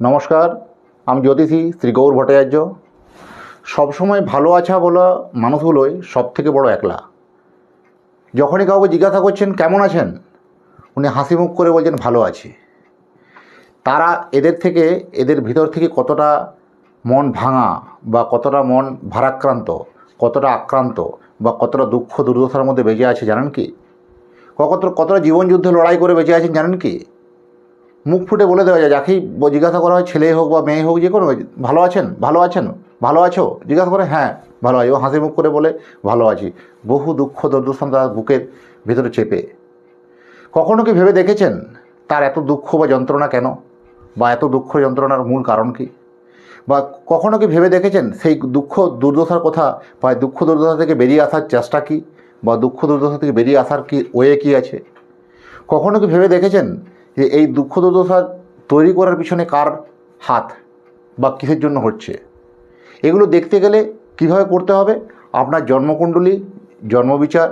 নমস্কার, আমি জ্যোতিষী শ্রী গৌর ভট্টাচার্য। সবসময় ভালো আছা বলা মানুষগুলোই সব থেকে বড় একলা। যখনই কাউকে জিজ্ঞাসা করছেন, কেমন আছেন? উনি হাসি মুখ করে বলছেন, ভালো আছি। তারা এদের থেকে, এদের ভিতর থেকে কতটা মন ভাঙা বা কতটা মন ভারাক্রান্ত, কতটা আক্রান্ত বা কতটা দুঃখ দুর্দশার মধ্যে বেঁচে আছে জানেন কি? কতটা কতটা জীবনযুদ্ধে লড়াই করে বেঁচে আছেন জানেন কি? মুখ ফুটে বলে দেওয়া যায়, যাকেই জিজ্ঞাসা করা হয়, ছেলে হোক বা মেয়ে হোক, যে কোনো, ভালো আছেন? ভালো আছেন? ভালো আছো? জিজ্ঞাসা করে হ্যাঁ ভালো আছি। ও হাসি মুখ করে বলে, ভালো আছি। বহু দুঃখ দুর্দশা তার বুকের ভিতরে চেপে। কখনো কি ভেবে দেখেছেন তার এত দুঃখ বা যন্ত্রণা কেন? বা এত দুঃখ যন্ত্রণার মূল কারণ কি? বা কখনো কি ভেবে দেখেছেন সেই দুঃখ দুর্দশার কথা, বা দুঃখ দুর্দশা থেকে বেরিয়ে আসার চেষ্টা কি? বা দুঃখ দুর্দশা থেকে বেরিয়ে আসার কি ওয়ে কী আছে? কখনো কি ভেবে দেখেছেন যে এই দুঃখ দুর্দশা তৈরি করার পিছনে কার হাত বা কিসের জন্য হচ্ছে? এগুলো দেখতে গেলে কীভাবে করতে হবে? আপনার জন্মকুণ্ডলী, জন্মবিচার,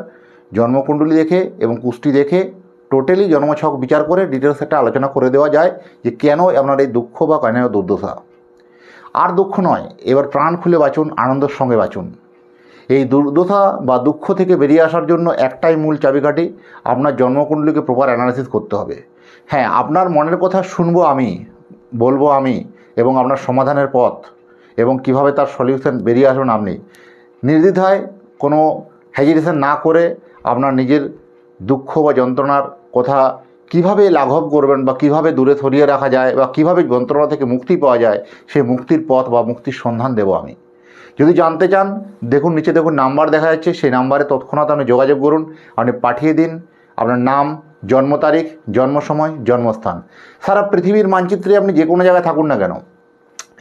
জন্মকুণ্ডলী দেখে এবং কুষ্টি দেখে টোটালি জন্মছক বিচার করে ডিটেলস একটা আলোচনা করে দেওয়া যায় যে কেন আপনার এই দুঃখ বা কেন দুর্দশা। আর দুঃখ নয়, এবার প্রাণ খুলে বাঁচুন, আনন্দের সঙ্গে বাঁচুন। এই দুর্দশা বা দুঃখ থেকে বেরিয়ে আসার জন্য একটাই মূল চাবিকাঠি, আপনার জন্মকুণ্ডলীকে প্রপার অ্যানালিসিস করতে হবে। হ্যাঁ আপনার মনের কথা শুনব আমি, বলব আমি, এবং আপনার সমাধানের পথ, এবং কীভাবে তার সলিউশন বেরিয়ে আসবেন আপনি। নির্দ্বিধায় কোনো হেজিটেশন না করে আপনার নিজের দুঃখ বা যন্ত্রণার কথা কীভাবে লাঘব করবেন বা কীভাবে দূরে সরিয়ে রাখা যায় বা কীভাবে যন্ত্রণা থেকে মুক্তি পাওয়া যায়, সেই মুক্তির পথ বা মুক্তির সন্ধান দেবো আমি। যদি জানতে চান, দেখুন, নিচে দেখুন নাম্বার দেখা যাচ্ছে, সেই নাম্বারে তৎক্ষণাৎ আপনি যোগাযোগ করুন, আপনি পাঠিয়ে দিন, আপনার নাম, জন্ম তারিখ, জন্ম সময়, জন্মস্থান। সারা পৃথিবীর মানচিত্রে আপনি যে কোনো জায়গায় থাকুন না কেন,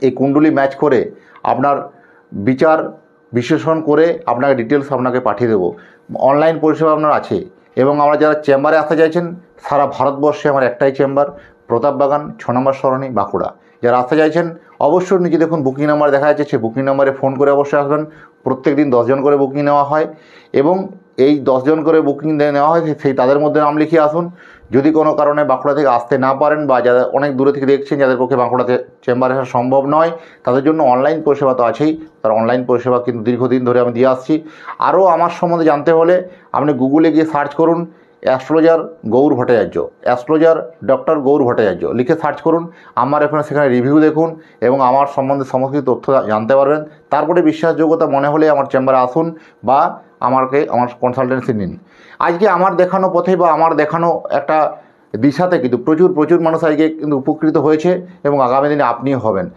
এই কুণ্ডলী ম্যাচ করে আপনার বিচার বিশ্লেষণ করে আপনাকে ডিটেলস আপনাকে পাঠিয়ে দেবো। অনলাইন পরিষেবা আপনার আছে এবং আমরা যারা চেম্বারে আসতে চাইছেন, সারা ভারতবর্ষে আমার একটাই চেম্বার প্রতাপবাগান, ছ নম্বর সরণি, বাঁকুড়া। যারা আসতে চাইছেন, অবশ্যই নিজে দেখুন বুকিং নাম্বার দেখা যাচ্ছে, সেই বুকিং নাম্বারে ফোন করে অবশ্যই আসবেন। প্রত্যেক দিন দশজন করে বুকিং নেওয়া হয় এবং এই দশজন করে বুকিং নেওয়া হয়, সেই তাদের মধ্যে নাম লিখিয়ে আসুন। যদি কোনো কারণে বাঁকুড়া থেকে আসতে না পারেন বা যারা অনেক দূরে থেকে দেখছেন, যাদের পক্ষে বাঁকুড়াতে চেম্বারে আসা সম্ভব নয়, তাদের জন্য অনলাইন পরিষেবা তো আছেই। তার অনলাইন পরিষেবা কিন্তু দীর্ঘদিন ধরে আমি দিয়ে আসছি। আরও আমার সম্বন্ধে জানতে হলে আপনি গুগলে গিয়ে সার্চ করুন। Astrologer Gour Bhattacharya, astrologer doctor Gour Bhattacharya. লিখে সার্চ করুন, আমার এখানে সেখানে রিভিউ দেখুন এবং আমার সম্বন্ধে সমস্ত কিছু তথ্য জানতে পারবেন। তারপরে বিশ্বাসযোগ্যতা মনে হলে আমার চেম্বারে আসুন বা আমাকে, আমার কনসালটেন্সি নিন। আজকে আমার দেখানো পথে বা আমার দেখানো একটা দিশাতে কিন্তু প্রচুর প্রচুর মানুষ আজকে কিন্তু উপকৃত হয়েছে এবং আগামী দিনে আপনিও হবেন।